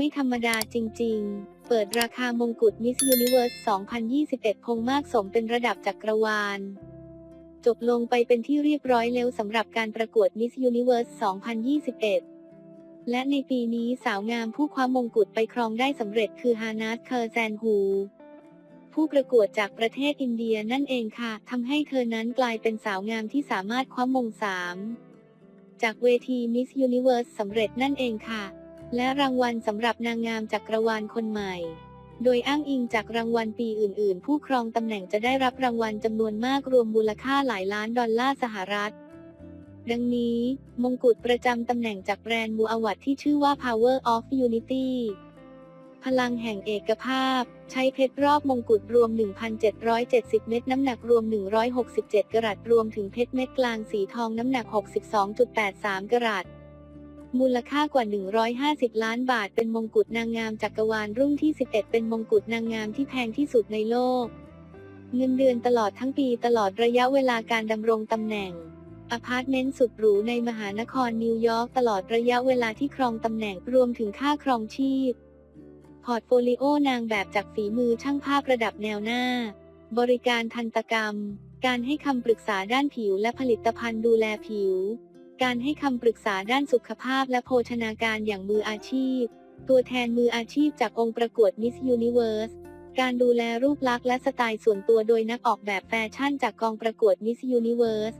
ไม่ธรรมดาจริง ๆ เปิดราคามงกุฎ Miss Universe 2021คงมากสมเป็นระดับจักรวาล จบลงไปเป็นที่เรียบร้อยแล้วสำหรับการประกวด Miss Universe 2021และในปีนี้สาวงามผู้คว้ามงกุฎไปครองได้สำเร็จคือฮานาสเคอร์แซนฮู ผู้ประกวดจากประเทศอินเดียนั่นเองค่ะทำให้เธอนั้นกลายเป็นสาวงามที่สามารถคว้ามงสามจากเวที Miss Universe สำเร็จนั่นเองค่ะ และรางวัลสำหรับนางงามจักรวาลคนใหม่ โดยอ้างอิงจากรางวัลปีอื่น ๆ ผู้ครองตำแหน่งจะได้รับรางวัลจำนวนมากรวมมูลค่าหลายล้านดอลลาร์สหรัฐ ดังนี้ มงกุฎประจำตำแหน่งจากแบรนด์มูอวัตที่ชื่อว่า Power of Unity พลังแห่งเอกภาพ ใช้เพชรรอบมงกุฎรวม 1,770 เม็ดน้ำหนักรวม 167 กรัตรวมถึงเพชรเม็ดกลางสีทองน้ำหนัก 62.83 กรัต มูลค่ากว่า 150 ล้านบาท เป็นมงกุฎนางงามจักรวาลรุ่นที่ 11 เป็นมงกุฎนางงามที่แพงที่สุดในโลก เงินเดือนตลอดทั้งปีตลอดระยะเวลาการดำรงตำแหน่งอพาร์ตเมนต์สุดหรูในมหานครนิวยอร์กตลอดระยะเวลาที่ครองตำแหน่งรวมถึงค่าครองชีพ พอร์ตโฟลิโอนางแบบจากฝีมือช่างภาพระดับแนวหน้า บริการทันตกรรม การให้คำปรึกษาด้านผิวและผลิตภัณฑ์ดูแลผิว การให้คำปรึกษาด้านสุขภาพและโภชนาการอย่างมืออาชีพ ตัวแทนมืออาชีพจากองค์ประกวด Miss Universe การดูแลรูปลักษณ์และสไตล์ส่วนตัวโดยนักออกแบบแฟชั่นจากกองประกวด Miss Universe